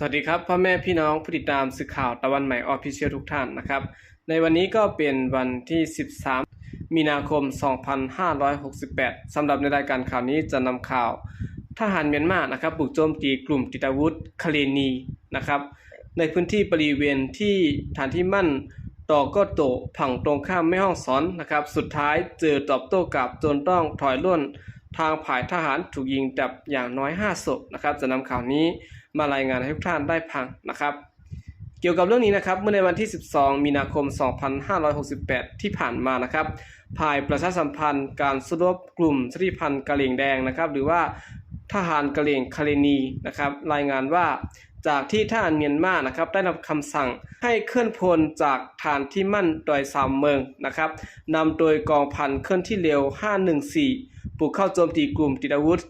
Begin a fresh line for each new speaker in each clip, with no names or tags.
สวัสดีครับพ่อแม่พี่น้องผู้ติดตามสื่อข่าวตะวันใหม่ออฟฟิเชียลทุกท่านนะครับ ในวันนี้ก็เป็นวันที่ 13 มีนาคม 2568สำหรับในรายการข่าวนี้จะนำข่าวทหารเมียนมานะครับบุกโจมตีกลุ่มติดอาวุธคาเลนีนะครับในพื้นที่บริเวณที่ฐานที่มั่นต่อก็โตผังตรงข้ามไม่ห้องสอนนะครับ สุดท้ายเจอตอบโต้กลับจนต้องถอยร่นทางผ่ายทหารถูกยิงดับอย่างน้อย 5 ศพนะครับจะนำข่าวนี้ มารายงานให้ทุกท่านได้พังนะครับ เกี่ยวกับเรื่องนี้นะครับเมื่อในวันที่ 12 มีนาคม 2568 ที่ผ่านมานะครับภายประชาสัมพันธ์การสู้รบกลุ่มชาติพันธ์กะเหรี่ยงแดงนะครับหรือว่าทหารกะเหรี่ยงคาเลนีนะครับรายงานว่าจากที่ทหารเมียนมานะครับได้รับคำสั่งให้เคลื่อนพลจากฐานที่มั่นดอยสามเมืองนะครับนำโดยกองพันเคลื่อนที่เร็ว 514 ปลุกเข้าโจมตีกลุ่มติดอาวุธ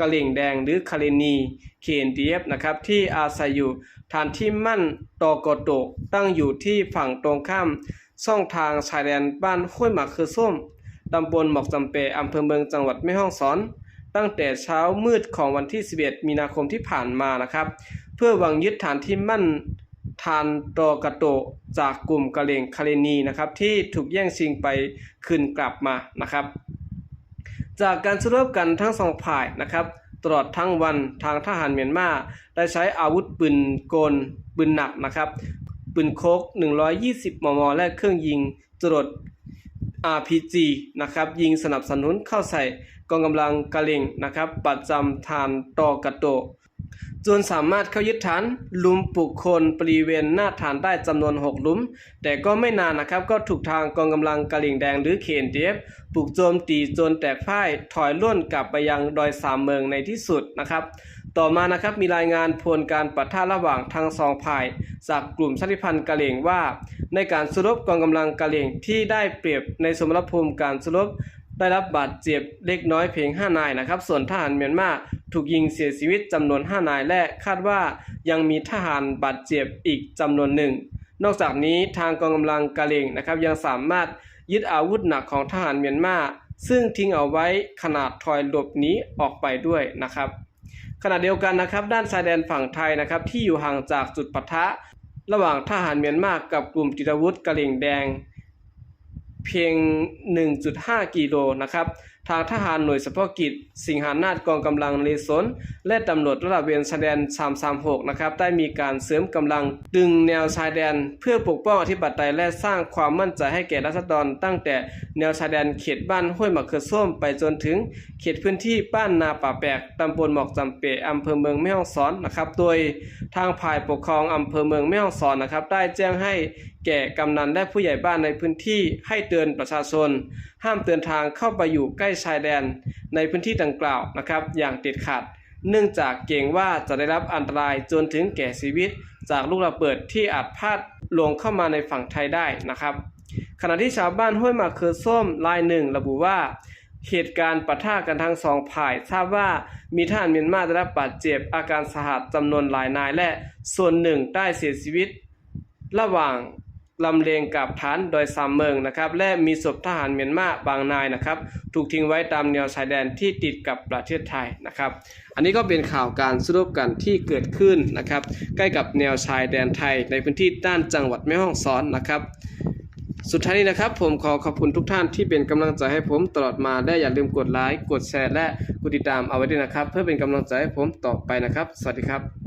กะเหรี่งแดงหรือคาเลนีเคนเดีเอฟนะครับที่อาศัยอยู่ฐานที่มั่นตอกโตตั้งอยู่ที่ฝั่งตรงข้ามช่องทางชายแดนบ้านห้วยหมากคือส้มตำบลหมอกจำเปอำเภอเมืองจังหวัดแม่ฮ่องสอน ตั้งแต่เช้ามืดของวันที่ 11 มีนาคมที่ผ่านมานะครับ เพื่อหวังยึดฐานที่มั่นทานตอกะโตจากกลุ่มกะเหรี่ยงคาเลนีนะครับที่ถูกแย่งชิงไปคืนกลับมานะครับ จากการสู้รบกันทั้งสองฝ่ายนะครับ ตลอดทั้งวันทางทหารเมียนมาได้ใช้อาวุธปืนกลปืนหนักนะครับปืนโคก 120 มม และเครื่องยิงจรวด RPG นะครับ ยิงสนับสนุนเข้าใส่กองกำลังกะเลงนะครับ ประจำฐานตอกะโต จนสามารถเข้ายึดฐานหลุมปลูกคนบริเวณหน้าฐานได้จำนวน6หลุม แต่ก็ไม่นานนะครับก็ถูกทางกองกำลังกะเหรี่ยงแดงหรือเคนเดฟปลุกโจมตีจนแตกพ่ายถอยล่นกลับไปยังดอยสามเมืองในที่สุดนะครับต่อมานะครับมีรายงานพลการปะทะระหว่างทั้งสองฝ่าย จากกลุ่มชาติพันธุ์กะเหรี่ยงว่า ในการสู้รบกองกำลังกะเหรี่ยงที่ได้เปรียบในสมรภูมิการสู้รบ ได้รับบาดเจ็บเล็กน้อยเพียง 5 นายนะครับ ส่วนทหารเมียนมาถูกยิงเสียชีวิตจำนวน 5 นายและคาดว่ายังมีทหารบาดเจ็บอีกจำนวนหนึ่ง นอกจากนี้ทางกองกำลังกะเหรี่ยงนะครับยังสามารถยึดอาวุธหนักของทหารเมียนมาซึ่งทิ้งเอาไว้ขนาดถอยหลบหนีออกไปด้วยนะครับ ขณะเดียวกันนะครับ ด้านชายแดนฝั่งไทยนะครับ ที่อยู่ห่างจากจุดปะทะ ระหว่างทหารเมียนมากับกลุ่มติดอาวุธกะเหรี่ยงแดง เพียง 1.5 กิโลนะครับ ทางทหารหน่วยเฉพาะกิจ สิงหานาฏกองกำลังเลสน และตำรวจระดับเวียนชายแดน 336 นะครับ ได้มีการเสริมกำลังดึงแนวชายแดน เพื่อปกป้องอธิปไตยและสร้างความมั่นใจให้แก่รัษฎรตั้งแต่แนวชายแดนเขตบ้านห้วยหมะเขือส้มไปจนถึงเขตพื้นที่บ้านนาป่าแปกตำบลหมอกจำเปะอำเภอเมืองแม่ฮ่องสอนนะครับ โดยทางฝ่ายปกครองอำเภอเมืองแม่ฮ่องสอนนะครับ ได้แจ้งให้แก่กำนันและผู้ใหญ่บ้านในพื้นที่ให้เตือนประชาชน ห้ามเดินทางเข้าไปอยู่ใกล้ชายแดนในพื้นที่ดังกล่าวนะครับ อย่างเด็ดขาดเนื่องจากเกรงว่าจะได้รับอันตรายจนถึงแก่ชีวิต จากลูกระเบิดที่อาจพลาดลงเข้ามาในฝั่งไทยได้นะครับ ขณะที่ชาวบ้านห้วยหมากเคือส้มรายหนึ่งระบุว่า เหตุการณ์ปะทะกันทั้งสองฝ่ายทราบว่ามีทหารเมียนมาได้รับบาดเจ็บอาการสาหัสจำนวนหลายนายและส่วนหนึ่งได้เสียชีวิต ระหว่างลำเลียงกับฐานโดยสามเมืองนะครับและมีศพทหารเมียนมาบางนายนะครับ ถูกทิ้งไว้ตามแนวชายแดนที่ติดกับประเทศไทยนะครับ อันนี้ก็เป็นข่าวการสู้รบกันที่เกิดขึ้นนะครับ ใกล้กับแนวชายแดนไทยในพื้นที่ด้านจังหวัดแม่ฮ่องสอนนะครับ สุดท้ายนี้นะครับ ผมขอขอบคุณทุกท่านที่เป็นกำลังใจให้ผมตลอดมาและอย่าลืมกดไลค์กดแชร์และกดติดตามเอาไว้ด้วยนะครับ เพื่อเป็นกำลังใจให้ผมต่อไปนะครับ สวัสดีครับ